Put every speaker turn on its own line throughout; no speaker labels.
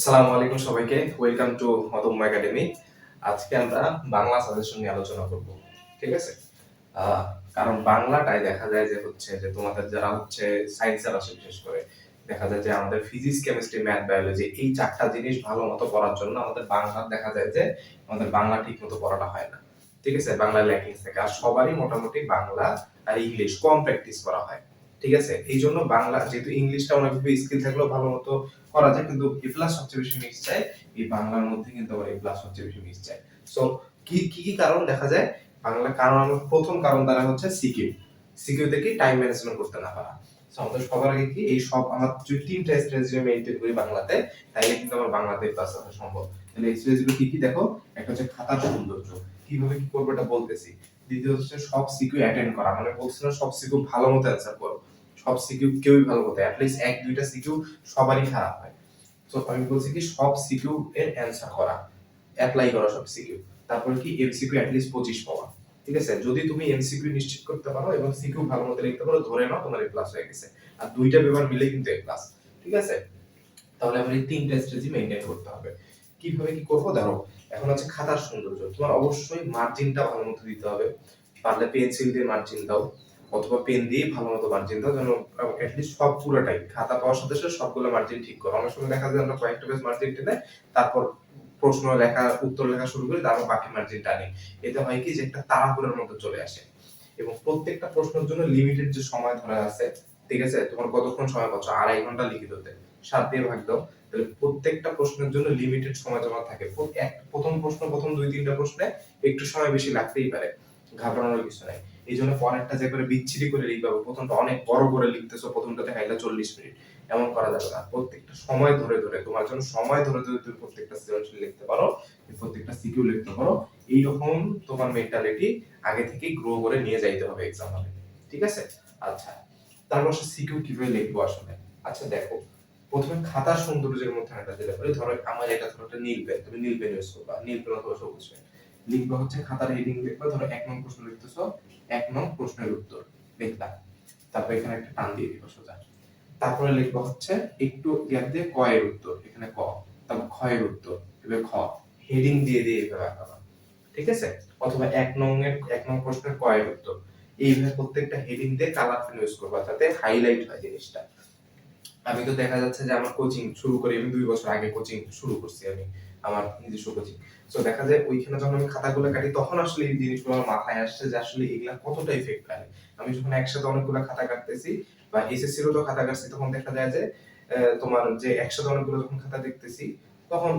আসসালামু আলাইকুম সবাইকে। ওয়েলকাম টু মদম একাডেমি আজকে আমরা বাংলা সাজেশন নিয়ে আলোচনা করব, ঠিক আছে? কারণ বাংলাটাই দেখা যায় যে হচ্ছে যে তোমাদের যারা হচ্ছে সায়েন্সের আছে বিশেষ করে দেখা যায় যে আমাদের ফিজিক্স কেমিস্ট্রি ম্যাথ বায়োলজি এই চারটা জিনিস ভালো মতো পড়ার জন্য আমাদের বাংলা দেখা যায় যে আমাদের বাংলা ঠিক মতো পড়াটা হয় না, ঠিক আছে? বাংলা ল্যাকিংস থাকে। আর সবারই মোটামুটি বাংলা আর ইংলিশ কম প্র্যাকটিস করা হয়। ঠিক আছে? এই জন্য বাংলা, যেহেতু ইংলিশটা অনেক স্কিল থাকলেও ভালো মতো করা যায়, কিন্তু এ প্লাস সবচেয়ে বেশি মিক্স চাই এই বাংলার মধ্যে কিন্তু আবার এ প্লাস সবচেয়ে বেশি মিক্স চাই সো কি কি কি কারণ দেখা যায়? বাংলা কারণ আমার প্রথম কারণ দ্বারা হচ্ছে সিকিউ সিকিউ থেকে টাইম ম্যানেজমেন্ট করতে না পারা। আমাদের সবার আগে কি, এই সব আমার যদি তিনটা স্ট্রেটেজি মেইনটেইন করি বাংলাতে, তাইলে কিন্তু আমার বাংলাতে প্লাস আসা সম্ভব। তাহলে এই স্ট্রেটেজিগুলো কি কি দেখো? একটা হচ্ছে খাতার সৌন্দর্য। কীভাবে কি করব এটা বলতেছি। দ্বিতীয় হচ্ছে সব সিকিউ অ্যাটেন্ড করা। মানে বলছি না সব সিকিউ ভালো মতো অ্যান্সার করো। সব সিকিউ কেউই ভালো করতে অ্যাটলিস্ট এক, দুইটা সিকিউ সবারই খারাপ হয়। তো আমি বলছি কি, সব সিকিউ এর অ্যান্সার করা। অ্যাপ্লাই করা সব সিকিউ তারপর কি এমসিকিউ অ্যাটলিস্ট পঁচিশ পাওয়া। ঠিক আছে? যদি তুমি এমসিকিউ নিশ্চিত করতে পারো এবং সিকিউ ভালো মতো লিখতে পারো, ধরে নাও তোমার এ প্লাস হয়ে গেছে। আর দুইটা পেপার মিলে কিন্তু এ প্লাস ঠিক আছে? তাহলে আমার এই তিনটা স্ট্রেটেজি মেনটেন করতে হবে। কীভাবে কি করব? ধরো, এখন আছে খাতার সৌন্দর্য। তোমার অবশ্যই মার্জিনটা ভালো মতো দিতে হবে। পারলে পেন্সিল দিয়ে মার্জিন দাও। অথবা পেন দিয়ে ভালো মতো মার্জিন দাও যেন অ্যাটলিস্ট সব পুরোটাই খাতা পাওয়ার সাথে সাথে সবগুলো মার্জিন ঠিক করো। অনেক সময় দেখা যায় আমরা কয়েকটা পেজ মার্জিন টেনে তারপর প্রশ্ন লেখা, উত্তর লেখা শুরু করি, তারপর বাকি মার্জিন টানি। এতে হয় কি যে একটা তাড়াহুড়োর মতো চলে আসে। এবং প্রত্যেকটা প্রশ্নের জন্য লিমিটেড যে সময় ধরা আছে, ঠিক আছে? তোমার কতক্ষণ সময় পাচ্ছ? আড়াই ঘণ্টা লিখিততে সাত দিয়ে ভাগ দাও। তাহলে প্রত্যেকটা প্রশ্নের জন্য লিমিটেড সময় তোমার থাকে। প্রথম প্রশ্ন, প্রথম দুই তিনটা প্রশ্নে একটু সময় বেশি লাগতেই পারে। ঘাবড়ানোর কিছু নাই। এই জন্য পরেরটা যে করে বিচ্ছিরি করে লিখবে বা প্রথমটা অনেক বড় করে লিখতেছো প্রথমটাতে খাইলে চল্লিশ মিনিট। এমন করা যাবে না। প্রত্যেকটা সময় ধরে ধরে, তোমার জন্য সময় ধরে ধরে তুমি প্রত্যেকটা সৃজনশীল লিখতে পারো প্রত্যেকটা সিকিউ লিখতে পারো। এইরকম তোমার মেন্টালিটি আগে থেকে গ্রো করে নিয়ে যাইতে হবে এক্সাম হলে ঠিক আছে? আচ্ছা তারপর সে সিকিউ কীভাবে লিখব আসলে? আচ্ছা দেখো, প্রথমে খাতার সৌন্দর্যের মধ্যে একটা দিলে পারি ধরো আমার এটা ধরো একটা নীল পেন তুমি নীল পেন ইউজ করবা। নীল পেন অথবা সবুজ পেন লিখবা হচ্ছে খাতার হেডিং লিখবা, ধরো এক নং প্রশ্ন লিখতেছো, এক নং প্রশ্নের উত্তর লিখলা তারপর এখানে একটা টান দিয়ে দিবা সোজা। তারপরে লিখবা হচ্ছে একটু গ্যাপ দিয়ে ক এর উত্তর, এখানে ক, তারপর খ এর উত্তর, এবার খ হেডিং দিয়ে দিয়ে এভাবে আঁকাবা ঠিক আছে? অথবা এক নং এর এক নং প্রশ্নের ক এর উত্তর। এইভাবে প্রত্যেকটা হেডিং দিয়ে কালার পেন ইউজ করবা যাতে হাইলাইট হয় জিনিসটা। আমি তো দেখা যাচ্ছে যে আমার কোচিং শুরু করি, আমি দুই বছর আগে কোচিং শুরু করছি আমি। আমার নিজস্ব কোচিং। তো দেখা যায় ওইখানে যখন আমি খাতাগুলো কাটি, তখন আসলে এই জিনিসগুলো আমার মাথায় আসছে যে আসলে এগুলা কতটা ইফেক্ট ফেলে আমি যখন একসাথে অনেকগুলো খাতা কাটতেছি বা এসএসসি তো খাতা কাটছি, তখন দেখা যায় যে তোমার যে একসাথে অনেকগুলো যখন খাতা দেখতেছি, তখন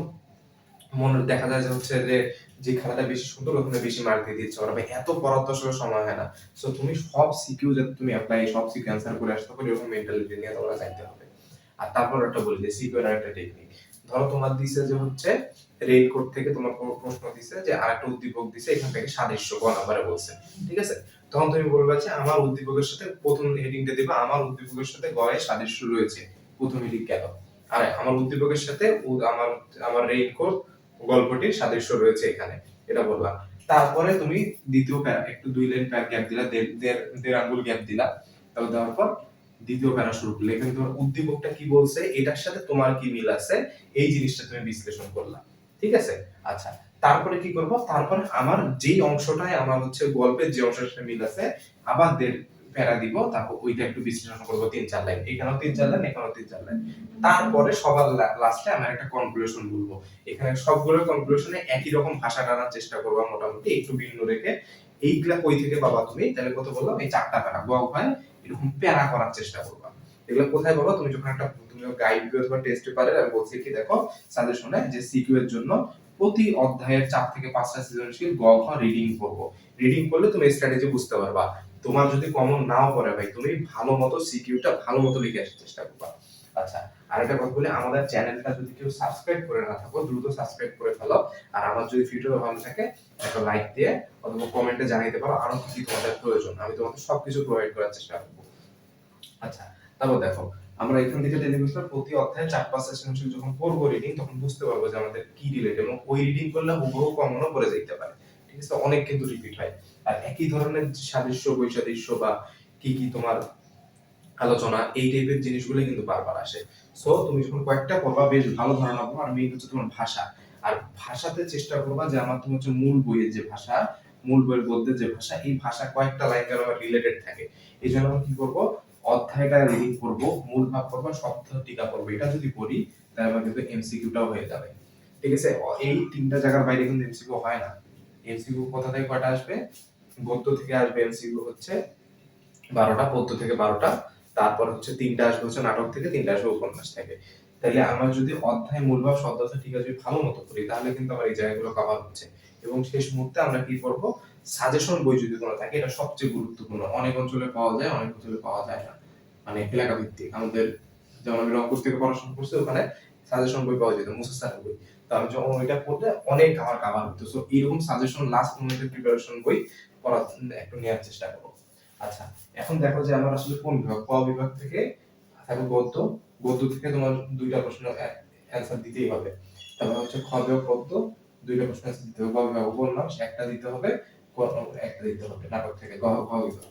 মনে দেখা যায় যে হচ্ছে যে যে খাতাটা বেশি সুন্দর, ওখানে বেশি মার্ক দিয়ে দিচ্ছে ওরা এত পড়ার তো আসলে সময় হয় না। সো তুমি সব সিকিউ যাতে তুমি অ্যাপ্লাই সব সিকিউ অ্যান্সার করে আসতে পারো, এরকম মেন্টালিটি নিয়ে তোমরা যাইতে হবে। আর তারপর একটা বলি যে সিকিউর একটা টেকনিক ধরো তোমার দিছে যে হচ্ছে রেইনকোট থেকে তোমার কোনো প্রশ্ন দিছে যে আরেকটা উদ্দীপক দিছে, এখান থেকে সাদৃশ্য ক নাম্বারে বলছে। ঠিক আছে? তখন তুমি বলবে যে আমার উদ্দীপকের সাথে প্রথম হেডিংটা দিবা, আমার উদ্দীপকের সাথে গয়ে সাদৃশ্য রয়েছে, প্রথম হেডিং কেন? আর, আমার উদ্দীপকের সাথে আমার আমার রেইনকোট গল্পটির সাদৃশ্য রয়েছে এখানে, এটা বলবা। তারপরে তুমি দ্বিতীয় প্যারা একটু দুই লাইন গ্যাপ দিলা, দেড় দেড় আঙ্গুল গ্যাপ দিলা, তারপর দেওয়ার পর দ্বিতীয় প্যারা শুরু করলে। এখানে তোমার উদ্দীপকটা কি বলছে? এটার সাথে তোমার কি মিল আছে? এই জিনিসটা তুমি বিশ্লেষণ করলা। ঠিক আছে? আচ্ছা তারপরে কি করব? তারপরে আমার যেই অংশটায় আমার হচ্ছে গল্পের যে অংশের সাথে মিল আছে, আবার দেড় প্যারা দিব, তারপর ওইটা একটু বিশ্লেষণ করব, তিন চার লাইন। এখানেও তিন চার লাইন, এখানেও তিন চার লাইন। তারপরে সবার লাস্টে আমার একটা কনক্লুশন বলব। এখানে সবগুলো কনক্লুশনে একই রকম ভাষা টানার চেষ্টা করব মোটামুটি, একটু ভিন্ন রেখে। এইগুলা কই থেকে পাবা তুমি? তাহলে কত বললাম? এই চারটা প্যারা। বক হয় এরকম প্যারা করার চেষ্টা করবা। এগুলো কোথায় বলো? তুমি যখন একটা তুমি গাইড বই অথবা টেস্ট পেপারে আমি বলছি কি দেখো সাজেশনে যে সিকিউ এর জন্য প্রতি অধ্যায়ের চার থেকে পাঁচটা সৃজনশীল গ ঘ রিডিং করব। রিডিং করলে তুমি স্ট্র্যাটেজি বুঝতে পারবা। তোমার যদি কমন নাও করে ভাই, তুমি ভালো মতো সিকিউটা ভালো মতো লিখে আসার চেষ্টা করবা। আচ্ছা আরেকটা কথা বলি, আমাদের চ্যানেলটা যদি কেউ সাবস্ক্রাইব করে না থাকো, দ্রুত সাবস্ক্রাইব করে ফেলো। আর আমার যদি ভিডিও ভালো থাকে, একটা লাইক দিয়ে অথবা কমেন্টে জানাইতে পারো আরও কি তোমাদের প্রয়োজন। আমি তোমাদের সবকিছু প্রোভাইড করার চেষ্টা করব। আচ্ছা তারপর দেখো, আমরা এখান থেকে টেলিভিশন প্রতি অধ্যায়ে চার পাঁচটা সৃজনশীল যখন পড়ব রিডিং তখন বুঝতে পারব যে আমাদের কি রিলেট এবং ওই রিডিং করলে হুবহু কমনও পড়ে যেতে পারে। ঠিক আছে? অনেক কিন্তু রিপিট হয়। আর একই ধরনের সাদৃশ্য, বৈসাদৃশ্য বা কি কি তোমার আলোচনা, এই টাইপের জিনিসগুলো কিন্তু বারবার আসে। সো তুমি যখন কয়েকটা পড়বা, বেশ ভালো ধারণা পাবো। আর মেইন হচ্ছে তোমার ভাষা। আর ভাষাতে চেষ্টা করবা যে আমার তোমার হচ্ছে মূল বইয়ের যে ভাষা, মূল বইয়ের গদ্যের যে ভাষা, এই ভাষা কয়েকটা লাইন যেন আমার রিলেটেড থাকে। এই জন্য আমি কি করব? অধ্যায়টা রিডিং করব, মূল ভাব করব শব্দ টিকা করব। এটা যদি পড়ি, তাহলে আমার কিন্তু এমসিকিউটাও হয়ে যাবে। ঠিক আছে? এই তিনটা জায়গার বাইরে কিন্তু এমসিকিউ হয় না। এমসিকিউ কোথা থেকে কয়টা আসবে? গদ্য থেকে আসবে এমসিকিউ হচ্ছে বারোটা, পদ্য থেকে বারোটা। তারপর হচ্ছে তিনটা আসবে হচ্ছে নাটক থেকে, তিনটা আসবে উপন্যাস থেকে। তাহলে আমার যদি অধ্যায় মূলভাব শব্দার্থ ঠিক আছে ভালো মতো করি, তাহলে কিন্তু আমার এই জায়গাগুলো কভার হচ্ছে। এবং শেষ মুহূর্তে আমরা কি করব? সাজেশন বই যদি কোনো থাকে, এটা সবচেয়ে গুরুত্বপূর্ণ। অনেক অঞ্চলে পাওয়া যায়, অনেক অঞ্চলে পাওয়া যায় না। মানে এলাকা ভিত্তিক। আমাদের যেমন আমি রংপুর থেকে পড়াশোনা করছি, ওখানে সাজেশন বই পাওয়া যেত মুসাসার বই। তো আমি যখন ওইটা পড়লে অনেক আমার কাভার হতো। সো এরকম সাজেশন লাস্ট মোমেন্টের প্রিপারেশন বই পড়া, একটু নেওয়ার চেষ্টা করো আচ্ছা এখন দেখো যে আমার আসলে কোন বিভাগ? ক বিভাগ থেকে? থাকবে গদ্য গদ্য থেকে তোমার দুইটা প্রশ্ন অ্যান্সার দিতেই হবে। তারপর হচ্ছে খ বিভাগ, পদ্য, দুইটা প্রশ্ন দিতে হবে। বিভাগ উপন্যাস একটা দিতে হবে একটা দিতে হবে, নাটক থেকে, গ গ বিভাগ।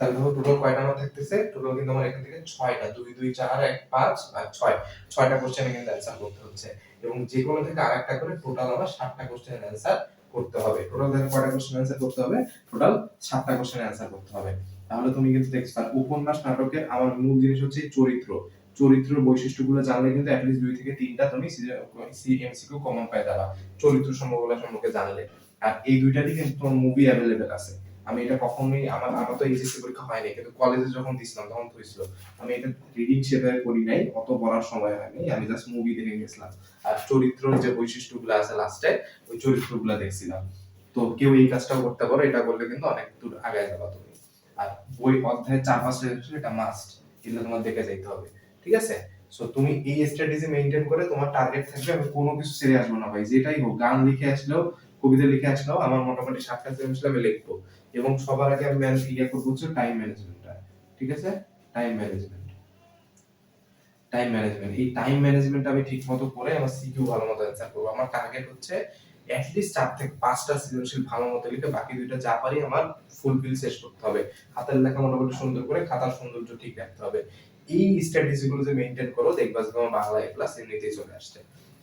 তাহলে দেখো টোটাল কয়টা আমার থাকতেছে? টোটাল কিন্তু আমার এখান থেকে ছয়টা, দুই দুই, চার, এক, পাঁচ আর ছয়। ছয়টা কোশ্চেনে কিন্তু অ্যান্সার করতে হচ্ছে। এবং যে কোনো থেকে আর একটা করে টোটাল আমার সাতটা কোশ্চেনের অ্যান্সার করতে হবে। টোটাল দেখো কয়টা কোশ্চেন অ্যান্সার করতে হবে? টোটাল সাতটা কোশ্চেন অ্যান্সার করতে হবে। তাহলে তুমি কিন্তু দেখছ আর উপন্যাস, নাটকের আমার মূল জিনিস হচ্ছে চরিত্র। চরিত্র বৈশিষ্ট্যগুলো জানলে কিন্তু অ্যাটলিস্ট দুই থেকে তিনটা তুমি সিএমসিকিউ কমন পাই যাবা চরিত্র সম্ভবগুলো সম্পর্কে জানলে। আর এই দুইটারই কিন্তু তোমার মুভি অ্যাভেলেবেল আছে। আমি এটা কখনোই, আমার আমার তো এইচএসসি পরীক্ষা হয়নি, কিন্তু কলেজে যখন দিছিলাম, তখন তো হয়েছিল। আমি এটা রিডিং সেভাবে করি নাই, অত পড়ার সময় হয়নি, আমি জাস্ট মুভি দেখে গেছিলাম। আর চরিত্রের যে বৈশিষ্ট্যগুলো আছে লাস্টে ওই চরিত্রগুলো দেখছিলাম। তো কেউ এই কাজটাও করতে পারো, এটা করলে কিন্তু অনেক দূর আগায় যাবা তুমি। আর বই অধ্যায় চার পাঁচটা এটা মাস্ট এগুলো তোমার দেখে যাইতে হবে। ঠিক আছে? সো তুমি এই স্ট্র্যাটেজি মেইনটেইন করে তোমার টার্গেট থাকবে, আমি কোনো কিছু ছেড়ে আসব না ভাই, যেটাই হোক, গান লিখে আসলেও কবিতা লিখে আসলেও আমার মোটামুটি সাতটা সেমিস্টার আমি লিখব। এবং সবার আগে আমি ম্যানেজ ইয়ে করব হচ্ছে টাইম ম্যানেজমেন্টটা ঠিক আছে? টাইম ম্যানেজমেন্ট টাইম ম্যানেজমেন্ট এই টাইম ম্যানেজমেন্ট আমি ঠিক মতো করে আমার সিকিউ ভালো মতো অ্যান্সার করব। আমার টার্গেট হচ্ছে অ্যাটলিস্ট চার থেকে পাঁচটা সৃজনশীল ভালো মতো লিখে বাকি দুইটা যা পারি আমার ফুলফিল শেষ করতে হবে। হাতের লেখা মোটামুটি সুন্দর করে খাতার সৌন্দর্য ঠিক রাখতে হবে। এই স্ট্র্যাটেজি গুলো যে মেইনটেইন করো, দেখবা যে তোমার বাংলা এ প্লাস এমনিতেই চলে আসছে।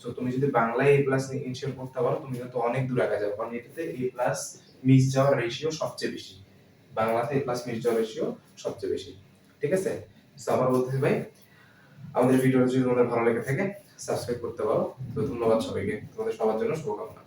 সো তুমি যদি বাংলায় এ প্লাস ইনশিওর করতে পারো, তুমি কিন্তু অনেক দূর আগে যাবে। কারণ এটাতে এ প্লাস মিস যাওয়ার রেশিও সবচেয়ে বেশি। বাংলাতে এ প্লাস মিস যাওয়ার রেশিও সবচেয়ে বেশি। ঠিক আছে? তো আবার বলতে ভাই, আমাদের ভিডিও যদি তোমাদের ভালো লেগে থাকে সাবস্ক্রাইব করতে পারো। তো ধন্যবাদ সবাইকে। তোমাদের সবার জন্য শুভকামনা।